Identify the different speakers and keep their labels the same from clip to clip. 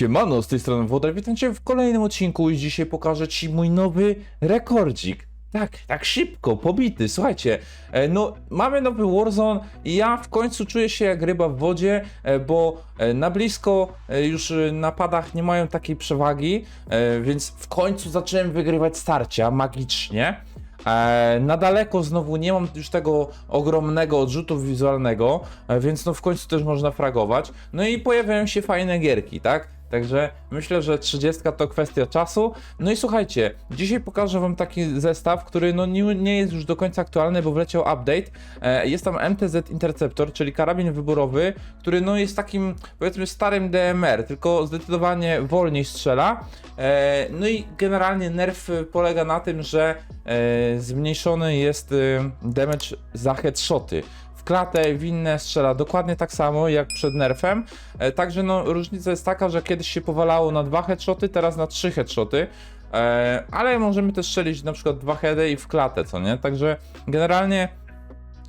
Speaker 1: Siemano, z tej strony Włodar, witam Cię w kolejnym odcinku i dzisiaj pokażę Ci mój nowy rekordzik. Tak, tak szybko, pobity, słuchajcie, e, no mamy nowy Warzone i ja w końcu czuję się jak ryba w wodzie, e, bo e, na blisko już na padach nie mają takiej przewagi, więc w końcu zacząłem wygrywać starcia magicznie. Na daleko znowu nie mam już tego ogromnego odrzutu wizualnego, więc no w końcu też można fragować. No i pojawiają się fajne gierki, tak? Także myślę, że 30 to kwestia czasu. No i słuchajcie, dzisiaj pokażę wam taki zestaw, który no nie, nie jest już do końca aktualny, bo wleciał update. E, jest tam MTZ Interceptor, czyli karabin wyborowy, który no jest takim powiedzmy starym DMR, tylko zdecydowanie wolniej strzela. E, no i generalnie nerf polega na tym, że e, zmniejszony jest e, damage za headshoty. Klatę, w inne strzela dokładnie tak samo jak przed nerfem. E, także no różnica jest taka, że kiedyś się powalało na dwa headshoty, teraz na trzy headshoty. E, ale możemy też strzelić na przykład dwa heady i w klatę, co nie? Także generalnie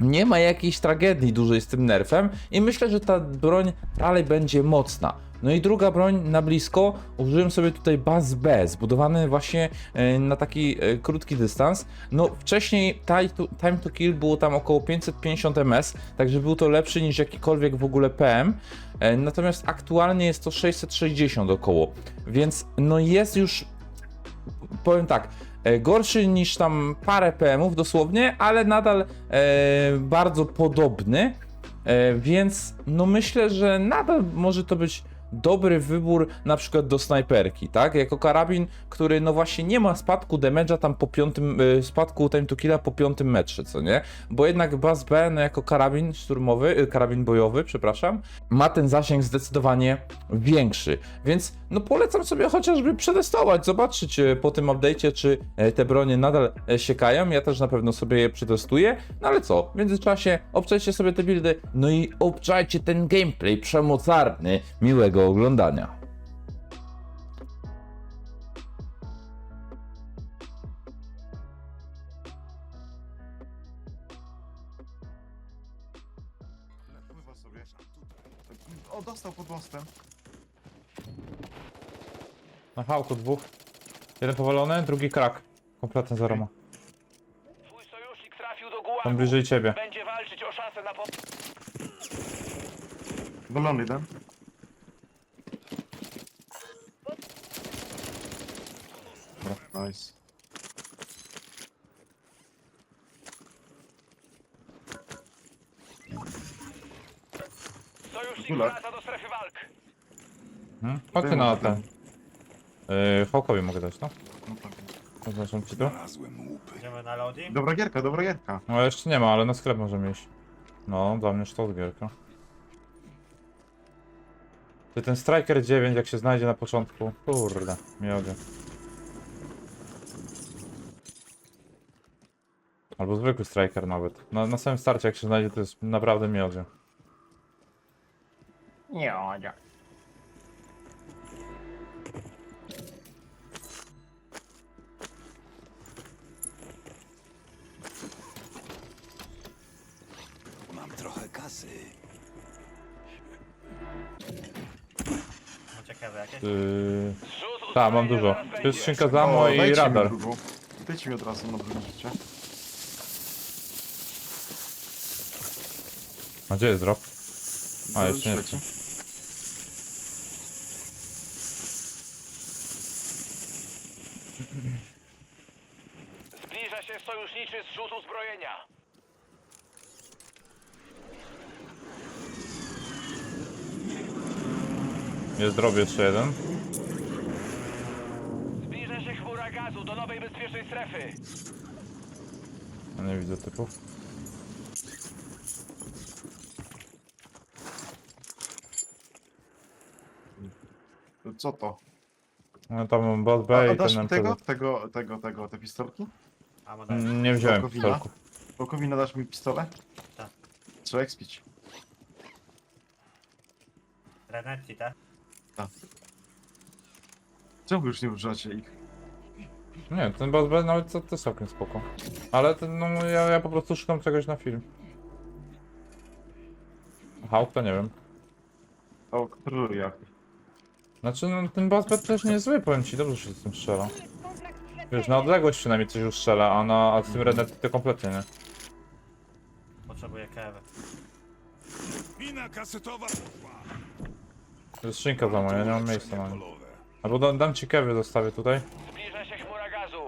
Speaker 1: nie ma jakiejś tragedii dużej z tym nerfem i myślę, że ta broń dalej będzie mocna. No i druga broń na blisko, użyłem sobie tutaj Buzz B, zbudowany właśnie e, na taki e, krótki dystans. No wcześniej time to, kill było tam około 550 ms, także był to lepszy niż jakikolwiek w ogóle PM. E, Natomiast aktualnie jest to 660 około, więc no jest już powiem tak, gorszy niż tam parę PM-ów dosłownie, ale nadal e, bardzo podobny, e, więc no myślę, że nadal może to być dobry wybór na przykład do snajperki, tak? Jako karabin, który no właśnie nie ma spadku damage'a tam po piątym, e, spadku time to killa po piątym metrze, co nie? Bo jednak Buzz B no jako karabin szturmowy, e, karabin bojowy, przepraszam, ma ten zasięg zdecydowanie większy, więc no polecam sobie chociażby przetestować, zobaczyć e, po tym update'cie, czy e, te bronie nadal e, siekają, ja też na pewno sobie je przetestuję, no ale co, w międzyczasie obczajcie sobie te buildy, no i obczajcie ten gameplay przemocarny, miłego oglądania.
Speaker 2: Pływa sobie. O, dostał pod mostem.
Speaker 1: Na hałku dwóch, jeden powalony, drugi krak, kompletny zero ma,
Speaker 3: Twój sojusznik trafił do gułagu.
Speaker 1: tam bliżej ciebie.
Speaker 3: Będzie walczyć o szansę na pom...
Speaker 2: Golony jeden. Nice.
Speaker 3: Sojusznik
Speaker 2: Gulag.
Speaker 3: wraca do strefy walk.
Speaker 1: Hmm? Chodźcie na ten. Yy, Hawkowi mogę dać, no?
Speaker 2: No tak.
Speaker 1: Zaznaczam ci tu.
Speaker 4: Idziemy na loading?
Speaker 2: Dobra gierka, dobra gierka.
Speaker 1: No jeszcze nie ma, ale na sklep możemy iść. No, dla mnie sztos gierka. Ty ten Striker 9 jak się znajdzie na początku, kurde, miodzie. Albo zwykły Striker nawet. Na, na samym starcie jak się znajdzie to jest naprawdę miodzie.
Speaker 4: Nie, nie.
Speaker 5: Mam trochę kasy.
Speaker 4: No ciekawe jakieś.
Speaker 1: Yy... Tak, mam dużo. To jest skrzynka za ammo i
Speaker 2: dajcie
Speaker 1: radar.
Speaker 2: Dajcie mi od razu na drugie życie.
Speaker 1: A gdzie jest drop? A, jeszcze nie
Speaker 2: Trzeci.
Speaker 3: Zbliża się sojuszniczy zrzut uzbrojenia.
Speaker 1: Jest drop jeszcze jeden.
Speaker 3: Zbliża się chmura gazu do nowej bezpiecznej strefy.
Speaker 1: No nie widzę typów.
Speaker 2: Co to?
Speaker 1: No tam mam
Speaker 2: A,
Speaker 1: B
Speaker 2: a
Speaker 1: i
Speaker 2: dasz
Speaker 1: ten
Speaker 2: mi tego?
Speaker 1: MTZ.
Speaker 2: Tego, tego, tego, te pistolki?
Speaker 4: A, ma.
Speaker 1: Mm, Nie wziąłem
Speaker 2: Pałkowina?
Speaker 1: pistolku.
Speaker 2: Pałkowina dasz mi pistolet?
Speaker 4: Tak.
Speaker 2: Trzeba ekspić.
Speaker 4: Renetti, tak?
Speaker 2: Czemu już nie używacie ich?
Speaker 1: Nie, ten boss B nawet to, to jest całkiem spoko. Ale ten, no ja, ja po prostu szukam czegoś na film. Hawk to nie wiem.
Speaker 2: O, króluję.
Speaker 1: Znaczy, no ten Bazbet też nie jest zły, powiem ci, dobrze się z tym strzela. Wiesz, na odległość przynajmniej coś już strzela, a, na, a z tym Renet to kompletnie nie.
Speaker 4: Potrzebuję kewy.
Speaker 5: Mina kasetowa
Speaker 1: To jest szynka za moja, ja nie mam miejsca na nie.
Speaker 5: polowe.
Speaker 1: Albo da, dam ci kewy, zostawię tutaj.
Speaker 3: Zbliża się chmura gazu.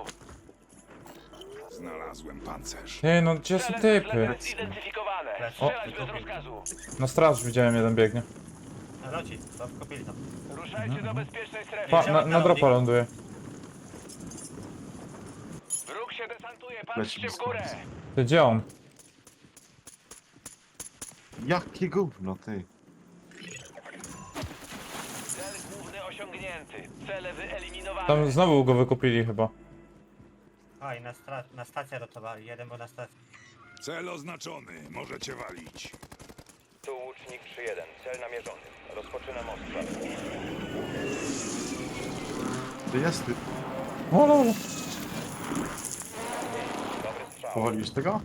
Speaker 5: Znalazłem pancerz.
Speaker 1: Ej, no gdzie są
Speaker 3: Cele
Speaker 1: typy?
Speaker 3: zidentyfikowane.
Speaker 4: O,
Speaker 3: Strzelać bez rozkazu.
Speaker 1: Na straż widziałem, jeden biegnie.
Speaker 4: Na loci, to kupili to.
Speaker 3: Ruszajcie do bezpiecznej strefy.
Speaker 1: Pa, na, na dropa ląduje.
Speaker 3: Wróg się desantuje, patrzcie w górę.
Speaker 1: Ty, gdzie on?
Speaker 2: Jakie gówno, ty.
Speaker 3: Cel główny osiągnięty. Cele wyeliminowane.
Speaker 1: Tam znowu go wykupili chyba.
Speaker 4: A i na, stra- na stację rotowali, jeden był na stacji.
Speaker 5: Cel oznaczony. Możecie walić.
Speaker 3: Tu łucznik 3-1. Cel namierzony. Rozpoczynam ostrzał.
Speaker 2: Ty jest, ty.
Speaker 1: O, lol.
Speaker 3: Dobry strzał.
Speaker 2: Powaliłeś tego?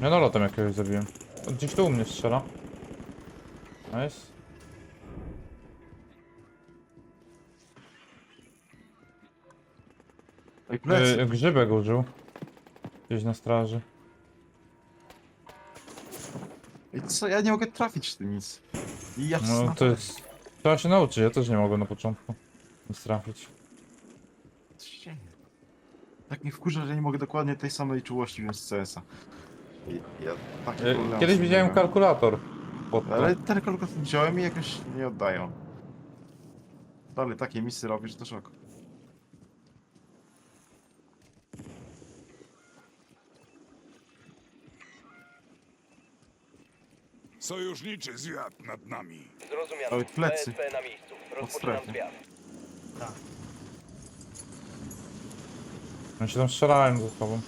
Speaker 1: Ja nalotem jakiegoś zabiłem. O, Gdzieś tu u mnie strzela. Nice.
Speaker 2: Ej, plecy.
Speaker 1: Yy, grzybek użył. Gdzieś na straży.
Speaker 2: Ej, co, ja nie mogę trafić w tym nic. I ja
Speaker 1: No to jest... Trzeba się nauczyć, ja też nie mogłem na początku. Nic trafić.
Speaker 2: Tak mnie wkurza, że nie mogę dokładnie tej samej czułości wziąć z CS-a. I- Ja
Speaker 1: Yy,
Speaker 2: problemy
Speaker 1: Kiedyś
Speaker 2: z tym
Speaker 1: widziałem
Speaker 2: miałem.
Speaker 1: kalkulator. Pod to.
Speaker 2: Ale ten kalkulator wziąłem i jakoś nie oddają. Dalej takie misy robisz, to szok.
Speaker 5: Sojuszniczy zwiat nad nami.
Speaker 3: Zrozumiano.
Speaker 2: Oj, plecy.
Speaker 3: Na miejscu. Rozpoczynam
Speaker 2: strefy.
Speaker 3: zwiat.
Speaker 4: Tak.
Speaker 1: Oni się tam strzelałem ze sobą.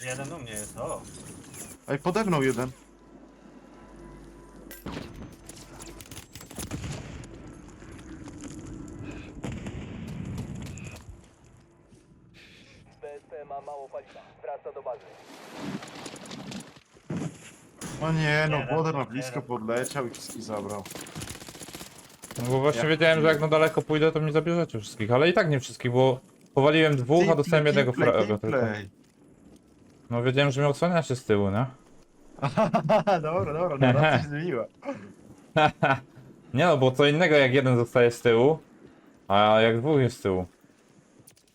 Speaker 4: Jeden u mnie jest, o.
Speaker 2: Ej, podepnął jeden.
Speaker 3: BSP ma mało paliwa. Wraca do bazy.
Speaker 2: O nie, no
Speaker 4: Jeden,
Speaker 2: Boder na blisko
Speaker 4: jeden.
Speaker 2: podleciał i wszystkich zabrał.
Speaker 1: No bo właśnie
Speaker 2: Ja-
Speaker 1: wiedziałem, że jak na daleko pójdę, to mi zabierzecie wszystkich. Ale i tak nie wszystkich, bo powaliłem dwóch, a dostałem jednego fragego tylko. No wiedziałem, że mnie odsłania się z tyłu, nie?
Speaker 2: dobra, dobra, narracja się zmieniła.
Speaker 1: Nie no, bo co innego jak jeden zostaje z tyłu, a jak dwóch jest z tyłu.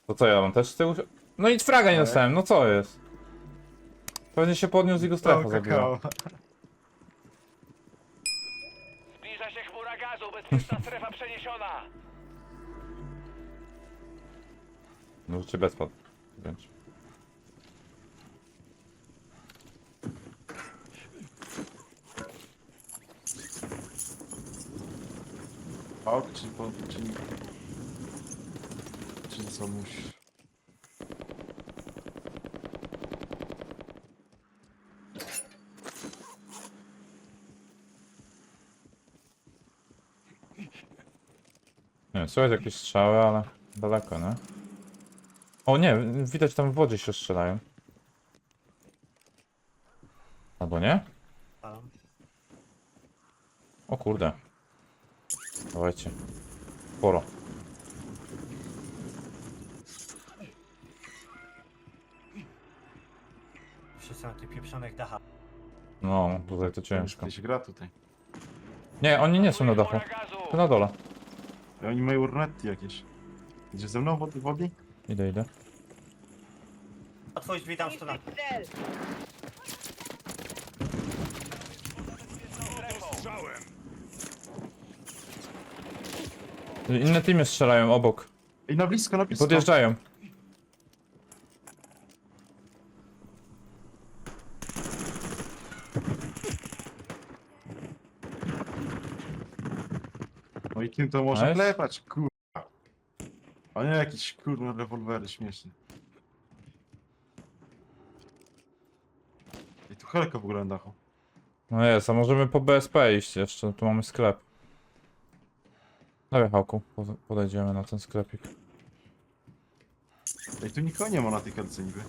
Speaker 1: To co ja mam też z tyłu? No i fraga nie
Speaker 2: Tak.
Speaker 1: dostałem, no co jest? Pewnie się podniósł i go strefa zabiła.
Speaker 3: Zbliża się chmura gazu. Bezpieczna strefa przeniesiona.
Speaker 1: No czy bezpad. Wręcz.
Speaker 2: Ok, czyli po... czyli... Czyli co musi...
Speaker 1: Nie, słychać jakieś strzały, ale daleko, nie? O nie, widać tam w wodzie się strzelają. Albo nie? O kurde. Dawajcie. Sporo.
Speaker 4: Wszyscy na tych pieprzonych dachach.
Speaker 1: No, tutaj to ciężko.
Speaker 2: Się gra tutaj.
Speaker 1: Nie, oni nie są na dachu. To na dole.
Speaker 2: Oni mają urnetti jakieś. Idzie ze mną wody, wodni?
Speaker 1: Idę, idę.
Speaker 4: Otwórz drzwi tam.
Speaker 5: Strzałem.
Speaker 1: Inne teamy strzelają obok.
Speaker 2: Ej, na blisko, na
Speaker 1: I
Speaker 2: blisko.
Speaker 1: podjeżdżają.
Speaker 2: Kim to można
Speaker 1: Nice.
Speaker 2: klepać, kurwa. A nie jakieś kurwa rewolwery śmieszne. I tu helka w ogóle na dachu.
Speaker 1: No jest, a możemy po BSP iść jeszcze, tu mamy sklep. Dawaj Hałku, po- podejdziemy na ten sklepik.
Speaker 2: Ej, tu nikogo nie ma na tej helce niby.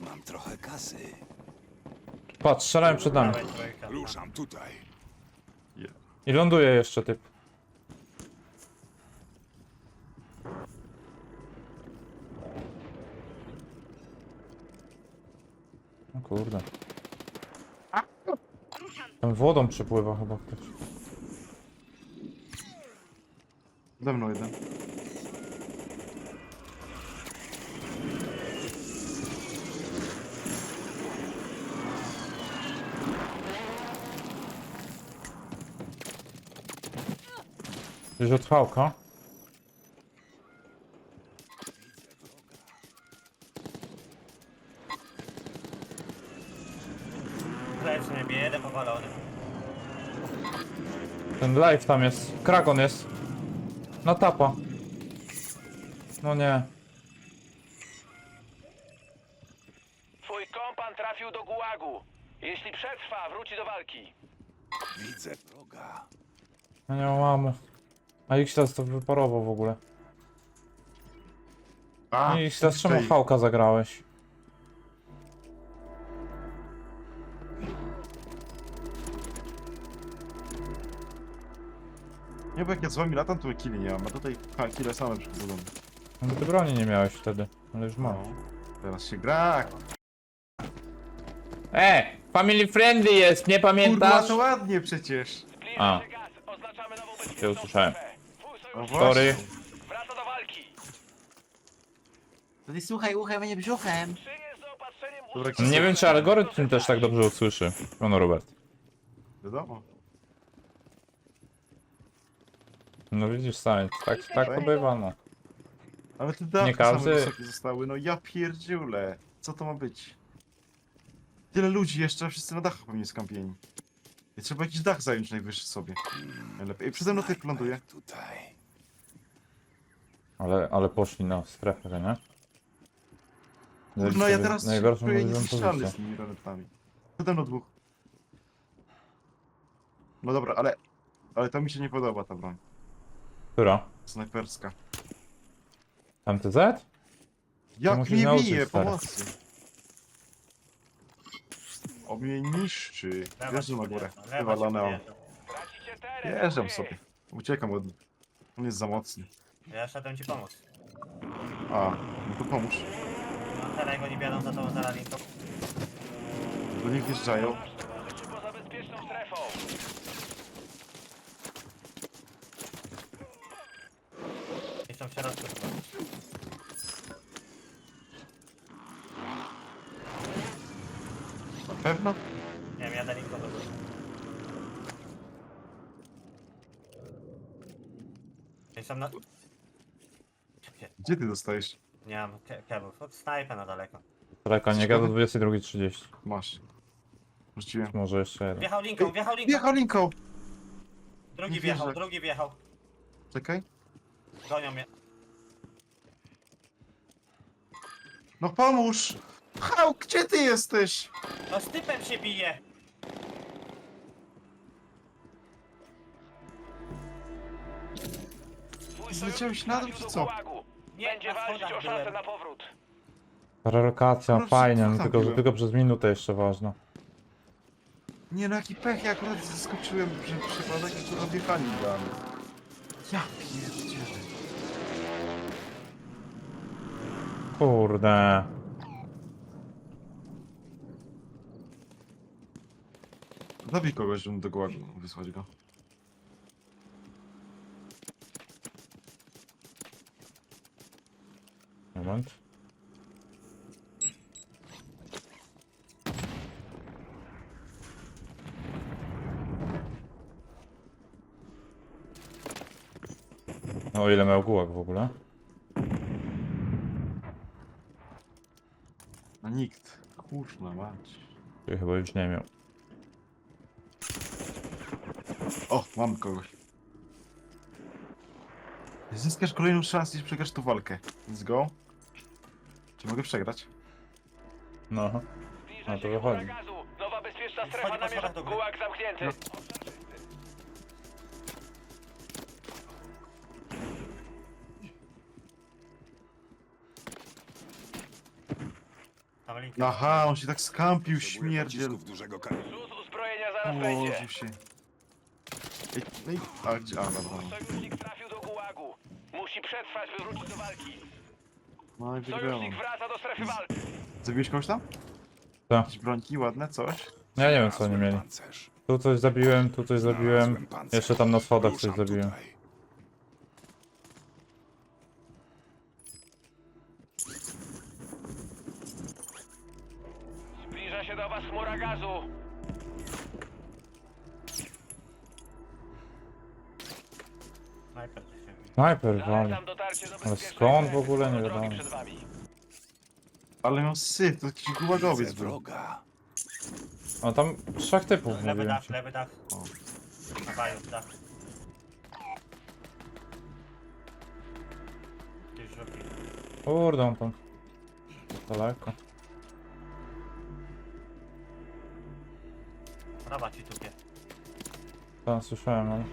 Speaker 5: Mam trochę kasy.
Speaker 1: Patrz, strzelają przed nami.
Speaker 5: Ruszam tutaj.
Speaker 1: I ląduje jeszcze typ. O kurde. Tam wodą przepływa chyba ktoś.
Speaker 2: Ze mną jeden.
Speaker 1: Gdzieś od fałka.
Speaker 4: Lecz mnie bije, jeden powalony.
Speaker 1: Ten live tam jest. Krakon jest. Na tapa. No nie.
Speaker 3: Twój kompan trafił do gułagu. Jeśli przetrwa, wróci do walki.
Speaker 5: Widzę wroga.
Speaker 1: No nie mam mamy. A X-Tas to wyparował w ogóle.
Speaker 2: A,
Speaker 1: I X-Tas czemu. Hałka zagrałeś?
Speaker 2: Nie, bo jak ja z wami latam, to killi nie mam, a tutaj ha, kile same przychodzą.
Speaker 1: No ty broni nie miałeś wtedy, ale już
Speaker 2: No.
Speaker 1: masz.
Speaker 2: Teraz się gra.
Speaker 1: E! Family friendly jest, nie
Speaker 2: Kurwa,
Speaker 1: pamiętasz?
Speaker 2: to ładnie przecież.
Speaker 1: A.
Speaker 3: bezpieczną
Speaker 1: usłyszałem.
Speaker 2: No
Speaker 1: Sorry.
Speaker 2: właśnie.
Speaker 3: wraca do walki.
Speaker 6: To ty słuchaj uchem, a nie brzuchem.
Speaker 3: Przynieś z zaopatrzeniem
Speaker 2: Dobra,
Speaker 3: użyteczne
Speaker 1: Nie wiem czy algorytm też tak dobrze usłyszy. Ono Robert.
Speaker 2: Wiadomo.
Speaker 1: No widzisz sami, tak, tak to bywa no.
Speaker 2: Ale te dachy
Speaker 1: Nie każdy-
Speaker 2: same wysokie zostały, no ja pierdziule. Co to ma być? Tyle ludzi jeszcze, a wszyscy na dachu pewnie skampieni. I trzeba jakiś dach zająć najwyższy sobie. Najlepiej. I przede mną typ ląduje.
Speaker 5: Tutaj.
Speaker 1: Ale, ale poszli na strefę, nie? Zajęli
Speaker 2: No ja teraz
Speaker 1: najgorszą
Speaker 2: czuję
Speaker 1: możliwą
Speaker 2: niezniszczalny
Speaker 1: pozycję.
Speaker 2: z tymi ranetami. Przede mną dwóch. No dobra, ale... Ale to mi się nie podoba ta broń.
Speaker 1: Która?
Speaker 2: Snajperska.
Speaker 1: Tam TZ?
Speaker 2: Jak
Speaker 1: musisz
Speaker 2: mnie
Speaker 1: nauczyć,
Speaker 2: bije,
Speaker 1: stary.
Speaker 2: pomocy. O mnie niszczy.
Speaker 4: Ci
Speaker 2: na górę. Wywalone o.
Speaker 4: podjeżdża.
Speaker 3: Tracicie teren.
Speaker 2: Wjeżdżam
Speaker 3: wy.
Speaker 2: sobie. Uciekam od nich. On jest za mocny.
Speaker 4: Ja szedłem ci pomóc.
Speaker 2: A, no to pomóż.
Speaker 4: No teraz go nie biorą za tą zaralinką.
Speaker 2: Do nich wjeżdżają.
Speaker 3: Czy poza bezpieczną strefą.
Speaker 4: Jestem w środku.
Speaker 2: Na pewno?
Speaker 4: Nie wiem, jadę linką do góry. Jestem na... Gdzie?
Speaker 2: Ty dostajesz?
Speaker 4: Nie mam ke kebów. Od snajpę na daleko.
Speaker 1: Czekaj, nie gada 22.30.
Speaker 2: Masz. Rzuciłem.
Speaker 1: Może jeszcze jeden.
Speaker 4: Wjechał linką, wjechał linką.
Speaker 2: Wjechał linką!
Speaker 4: Drugi wjechał,
Speaker 2: wierzę.
Speaker 4: drugi wjechał.
Speaker 2: Czekaj.
Speaker 4: Gonią mnie.
Speaker 2: No pomóż! Hał, gdzie ty jesteś?
Speaker 4: No z typem się bije!
Speaker 2: Zleciałeś na dół, czy co?
Speaker 4: Nie,
Speaker 3: Będzie
Speaker 4: na
Speaker 3: walczyć
Speaker 4: schodach
Speaker 3: o szansę
Speaker 4: byłem.
Speaker 3: na powrót.
Speaker 1: Relokacja,
Speaker 2: Proszę,
Speaker 1: fajnie, no
Speaker 2: tam
Speaker 1: tylko, że
Speaker 2: było?
Speaker 1: tylko przez minutę jeszcze ważne.
Speaker 2: Nie no jaki pech, ja akurat zaskoczyłem, że przypadek i tu odjechali damy. Ja pierdzielę.
Speaker 1: Kurde.
Speaker 2: Zabij kogoś, żebym do głowy wysłać go.
Speaker 1: Moment. No, o ile miał gułak w ogóle?
Speaker 2: A nikt. Kurna mać.
Speaker 1: Czyli chyba już nie miał.
Speaker 2: O, mam kogoś. Zyskasz kolejną szansę i przegrasz tu walkę. Let's go. Czy mogę przegrać?
Speaker 1: No. No to wychodzi.
Speaker 3: Nowa bezpieczna strefa
Speaker 4: góry.
Speaker 3: Gułag zamknięty.
Speaker 2: No.
Speaker 4: Tam.
Speaker 2: Aha, on się tak skampił,
Speaker 5: Potrzebuję
Speaker 2: śmierdziel.
Speaker 5: pocisków dużego kalibru.
Speaker 3: Luz uzbrojenia zaraz będzie.
Speaker 2: Położył się. Ej, no i... A, gdzie? A, dobra.
Speaker 3: Sojusznik trafił do gułagu. Musi przetrwać, by wrócić do walki.
Speaker 2: No i wygrałem.
Speaker 3: Sojusznik wraca do strefy walki.
Speaker 2: Zabiłeś kogoś tam?
Speaker 1: Tak.
Speaker 2: Jakieś brońki ładne, coś?
Speaker 1: Ja nie wiem co oni mieli.
Speaker 5: Pancerz.
Speaker 1: Tu coś zabiłem, tu coś zabiłem. Jeszcze tam na schodach coś
Speaker 5: Ruszam
Speaker 1: zabiłem.
Speaker 5: tutaj.
Speaker 3: Zbliża się do was chmura gazu.
Speaker 4: Snajper
Speaker 1: wali.
Speaker 3: Zalecam dotarcie do
Speaker 1: Ale
Speaker 3: bezpiecznej
Speaker 1: skąd w ogóle? Nie
Speaker 3: drogi
Speaker 1: wiadomo.
Speaker 3: przed wami.
Speaker 2: Ale miał syf, to jakiś gułagowiec był.
Speaker 5: wroga.
Speaker 1: A tam trzech typów
Speaker 4: Lewy
Speaker 1: mówiłem
Speaker 4: dach,
Speaker 1: ci.
Speaker 4: lewy dach.
Speaker 2: O.
Speaker 4: Na baju, dach. Gdzieś.
Speaker 1: Kurde, on tam daleko.
Speaker 4: Prawa ci tupie.
Speaker 1: Tam słyszałem, ale...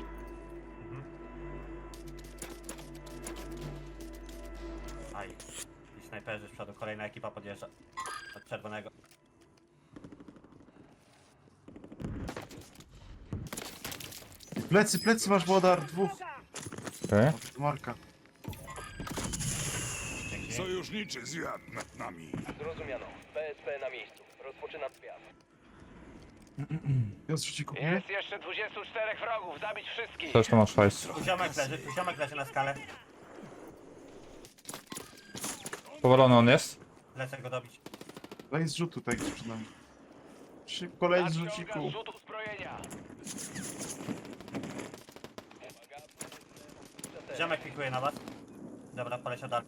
Speaker 4: snajperzy z przodu, kolejna ekipa podjeżdża. Od czerwonego.
Speaker 2: Plecy, plecy masz wodar, dwóch.
Speaker 1: Okej.
Speaker 2: Marka.
Speaker 4: Dzięki.
Speaker 5: Sojuszniczy zwiat nad nami.
Speaker 3: Zrozumiano. PSP na miejscu. Rozpoczynam zwiat.
Speaker 2: Piotr ci?
Speaker 3: Jest jeszcze 24 wrogów. Zabić wszystkich.
Speaker 1: Też to masz hajs.
Speaker 4: Tu ziomek leży, tu ziomek leży na skale.
Speaker 1: Powalony on jest?
Speaker 4: Lecę go dobić.
Speaker 2: Daj z rzutu tutaj gdzieś przed nami. Szybko leć z
Speaker 3: Nadciąga
Speaker 2: rzuciku.
Speaker 3: zrzut uzbrojenia.
Speaker 4: Ziomek pikuje na was. Dobra, poleciał dalej.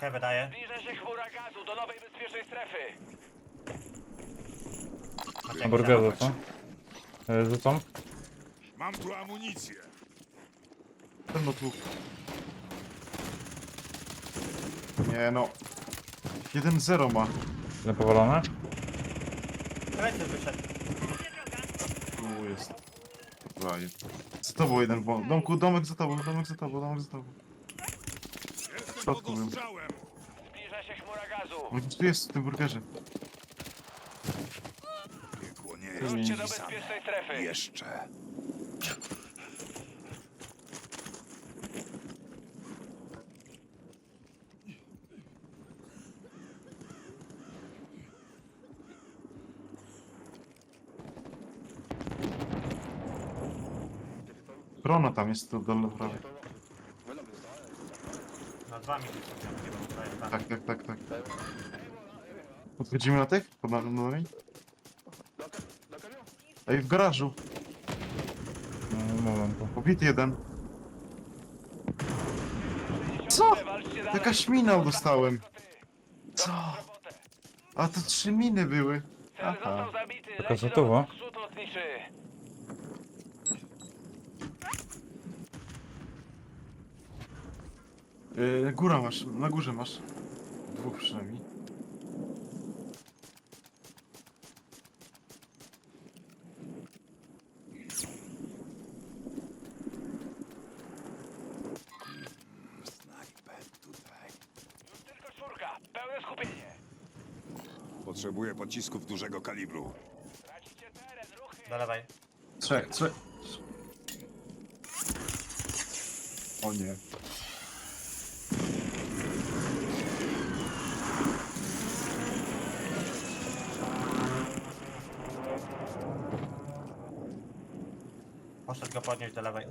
Speaker 4: Kewę daje.
Speaker 3: Zbliża się chmura gazu do nowej bezpiecznej strefy.
Speaker 4: Macie
Speaker 1: Hamburgerze, co? E, Rzucam.
Speaker 5: Mam tu amunicję.
Speaker 2: Pewno tu. Nie no. 1-0 ma.
Speaker 1: Jeden powalony.
Speaker 4: Kręciel wyszedł.
Speaker 2: Tu jest. Dobra, jest. Za tobą jeden w domku, domek za tobą, domek za tobą, domek za tobą.
Speaker 5: Jestem
Speaker 2: środku był.
Speaker 3: Zbliża się chmura gazu.
Speaker 2: On tu jest w tym burgerze.
Speaker 5: Piekło nie jest
Speaker 3: do bezpiecznej strefy.
Speaker 5: Jeszcze.
Speaker 2: Brona tam jest tu dolne prawie.
Speaker 4: Nad wami tam.
Speaker 2: Tak, tak, tak, tak. Podchodzimy na tych? Pod na- na nami? Ej, w garażu.
Speaker 1: No, momentu.
Speaker 2: Pobity jeden. Co? Jakaś minał dostałem. Co? A to trzy miny były. Aha.
Speaker 1: Taka
Speaker 3: Leci do
Speaker 1: zatowa.
Speaker 3: was zrzut lotniczy.
Speaker 2: Yy, góra masz, na górze masz. Dwóch przynajmniej.
Speaker 3: Już tylko czwórka. Pełne skupienie.
Speaker 5: Potrzebuję pocisków dużego kalibru.
Speaker 3: Tracicie teren. Ruchy.
Speaker 2: Trzech, trzech. O nie.
Speaker 4: Poszedł go podnieść do lewej.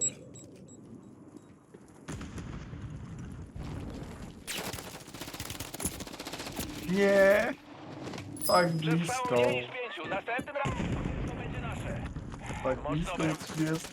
Speaker 2: Nie! Tak
Speaker 3: Przetrwało
Speaker 2: blisko.
Speaker 3: mniej niż pięciu. Następnym razem to będzie nasze.
Speaker 2: Tak blisko jest 30.